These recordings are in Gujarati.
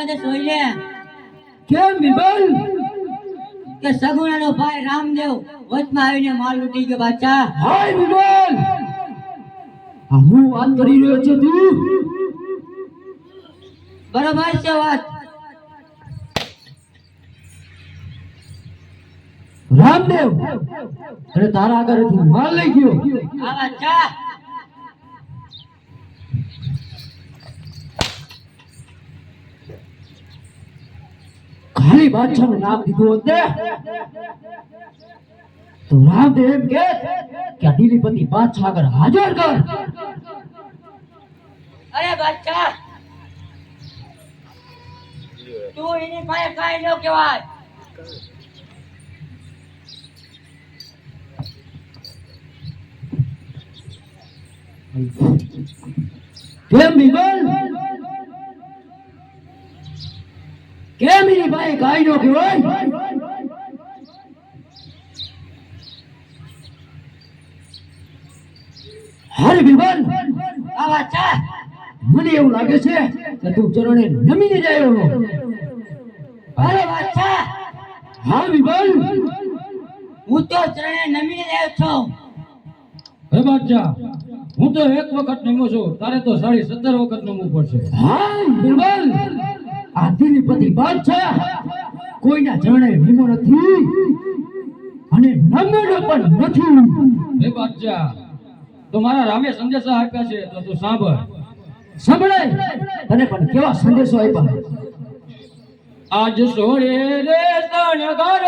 ઉદાને સોઈને કેમ બિરબલ કે સગુણાનો ભાઈ રામદેવ વચમાં આવીને માલ લૂટી ગયો બાદશાહ હાય બિરબલ હું વાત કરી રહ્યો છે તું? બરોબર છે વાત. રામદેવ! અરે તારા આગળ માલ લઈ ગયો. આ બાદશાહ ખાલી બાદશાહનું નામ દીધું હોત તો રામદેવ એમ કે કે દિલીપતિ બાદશાહ આગળ હાજર કર. અરે બાદશાહ તું એની પાસે કાંઈ ન કહેવાય. કેમ બિગલ કેમ એની ભાઈ ગાય નો કહેવાય? હરે વિભન આવા ચા. મને એવું લાગે છે કે તું ચરણે નમીને જાય એવો. અરે વાચા હા વિભન. હું તો ચરણે નમી જાય છું. હે બાદશાહ હું તો એક વખત નમું છું તારે તો સાડી સત્તર વખત નમવું પડશે. હા બિરબલ આ છે. કોઈના જણે ભીમો નથી અને નમેલો પણ નથી. હે બાદશાહ તો મારા રામે સંદેશા આપ્યા છે તો તું સાંભળ. સંભળાય તને પણ કેવા સંદેશો આપ્યા? આજ સોળે રે તણ ઘર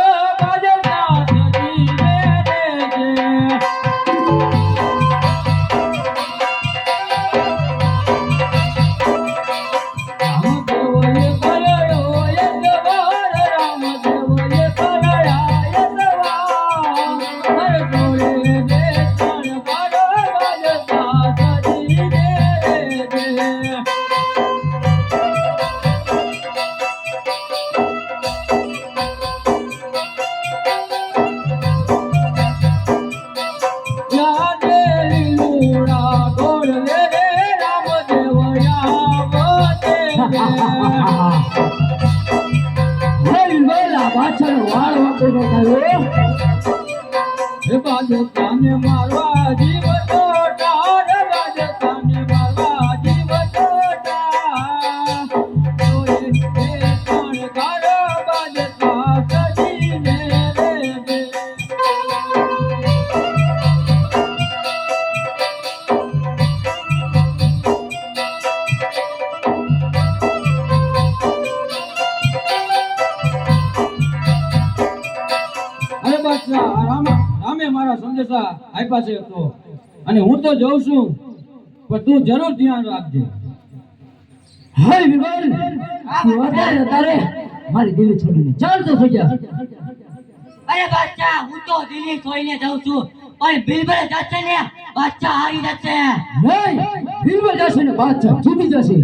આપ્યા છે તો અને હું તો જઉં છું પણ તું જરૂર ધ્યાન રાખજે. હાય તું વધારે તારે મારી દિલ છોડીને. ચાલતો થઈ જા અરે બાદશાહ હું તો દિલ્હી છોડીને જાઉં છું. પણ બિલબલ જશે ને? બાદશાહ હારી જશે. નહીં બિલબલ જશે ને બાદશાહ જીતી જશે.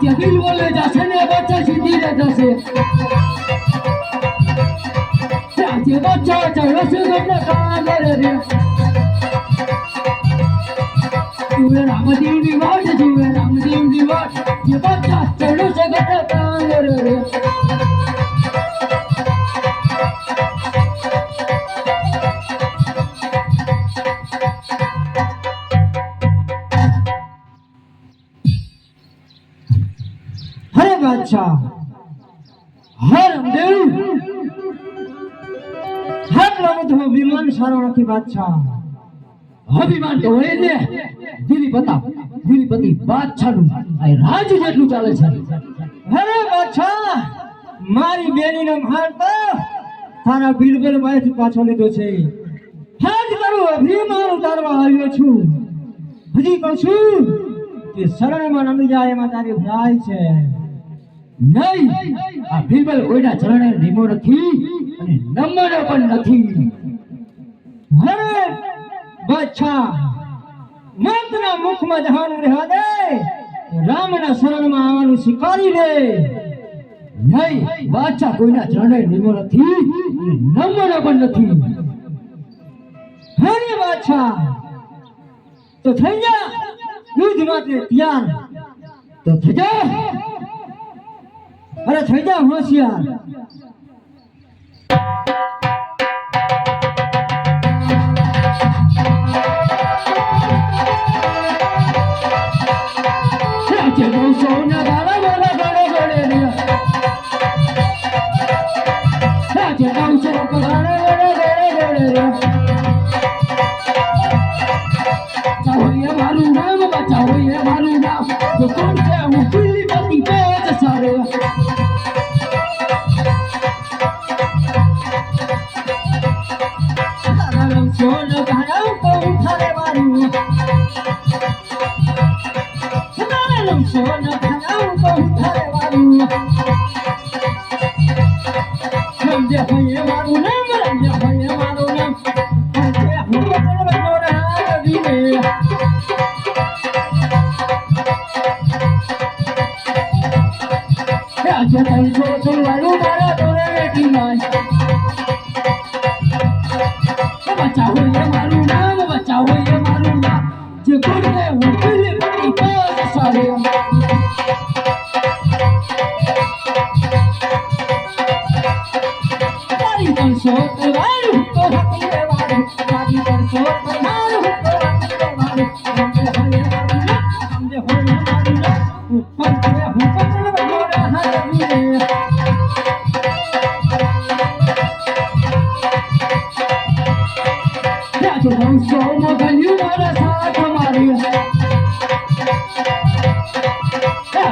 આજે બિરબલ જશે ને બાદશાહ જીતી રે જશે આજે બાદશાહ ચડ્યો છે તમને કાગળ રે જુએ રામદેવની વાટ જુએ રામદેવની વાટ જે બાદશાહ ચડ્યો છે તમને કાગળ રે બાદશાહ હા વિમાન સારો બાદશાહ. અભિમાન તો હોય ને. દિલીપતા, દિલીપતિ બાદશાહનું આ રાજ જેટલું ચાલે છે. અરે બાદશાહ, મારી બેનીનો માન તો તારા બિલબલમાંથી પાછો લીધો છે. હાજ કરું અભિમાન ઉતારવા આવ્યો છું. હજી કહું છું કે શરણમાં નમી જાય એમાં તારી ભાઈ છે. નહીં. આ બિરબલ કોઈના ચરણે નિમો નથી અને નમવાનો પણ નથી. હરે બચ્છા મંતના મુખમાં જહાન રહેવા દે. રામના શરણમાં આવવાનું સ્વીકારી લે નહીં, બાદશાહ કોઈના ચરણે નિમો નથી અને પણ નથી. હરે બાદશાહ, તો થઈ જા યુદ્ધ માટે તૈયાર. તો થજા અરે થઈ જા હોશિયાર. સોના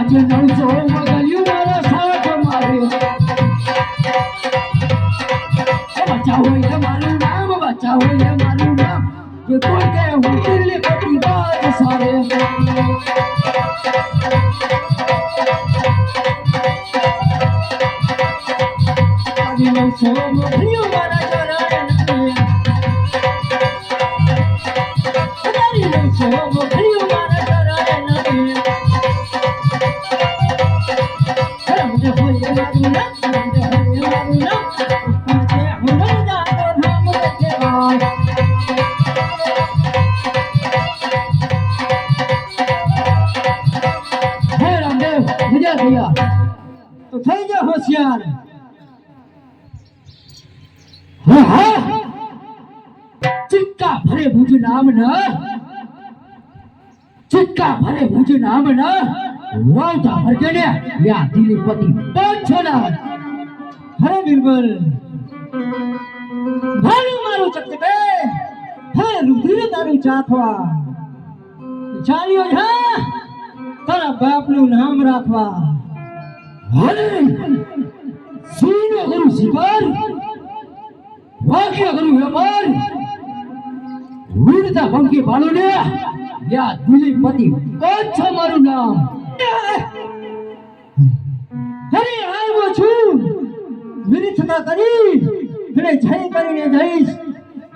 રાજ્ય બહુ સોનો ગલ્યું મારા સાથ મારી બચાવો એ મારું નામ બચાવો એ મારું નામ જે કોણ કે હું દિલ્હી બધી બાજ સારે ચિક્કા ભરે ભુજ નામ ન ચિક્કા ભરે ભુજ નામ ન વાવતા ભરજે ને યા દિલીપતિ પાંચના? હરે બિરબલ ભાલું મારું ચકચકે હે રુધિર તારું ચાથવા ચાલ્યો જા. તારા બાપનું નામ રાખવા. હરે કરું શિકાર વાક્ય કરું વેપાર? વીરતા બંકી પાડો ને યા દિલીપતિ પાંચ મારું નામ. હરે આવ્યો છું. વિરિથતા કરી અને જય કરીને જઈશ.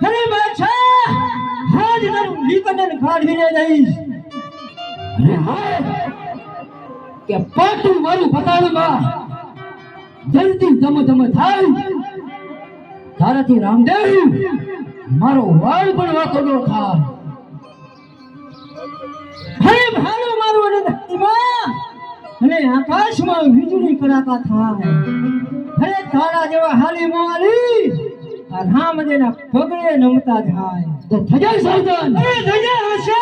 હરે બાદશાહ હાજ તારું નિકટન કાઢીને જઈશ. અરે હા, કે પાટું મારું પતાળમાં જલ્દી ધમ ધમ થાય. તારાથી રામદેવ મારો વાળ પણ વાતો ન થાય. હરે ભાલો મારો અને ધરતીમાં અને આકાશમાં વીજળી કડાકા થાય. હરે તારા જેવા હાલી મોલી રામદેના પગલે નમતા જાય. તો થજે સાવધાન. અરે થજે હશે.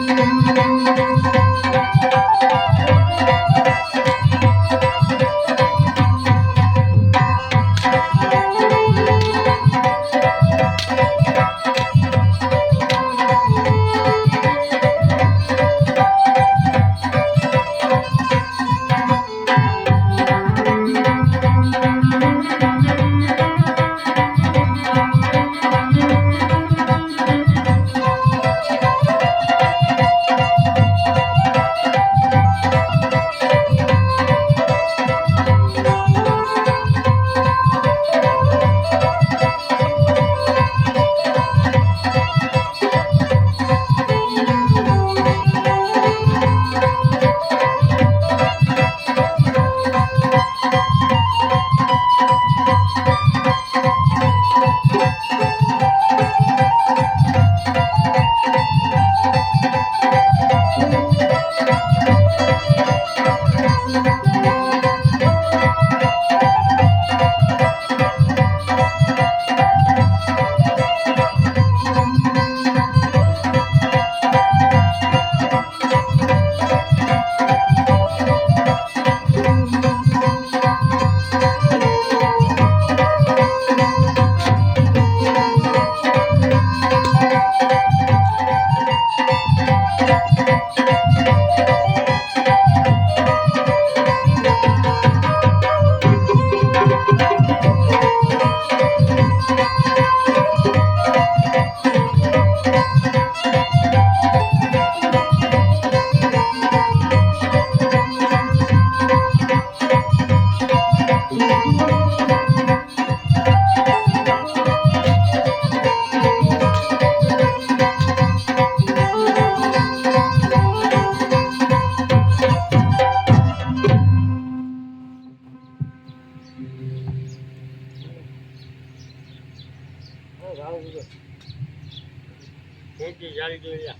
ખેતી જાળી જોઈએ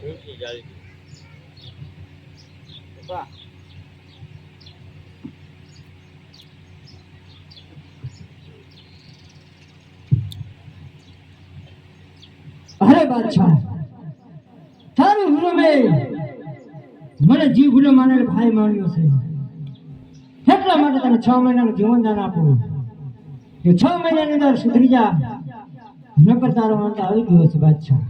ખેતી જાળી હુરમે મને જીવ ભૂલો માને ભાઈ માન્યો છે. એટલા માટે તને છ મહિનાનું જીવનદાન આપું. કે છ મહિનાની અંદર સુધરી જા. નકર તારો અંત આવી ગયો છે બાદશાહ.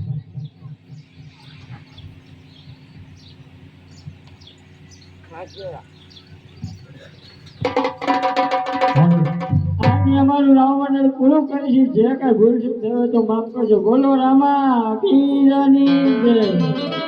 કરીશું જે કઈ ભૂલ થયો તો માફ કરજો. બોલો રામા પીરની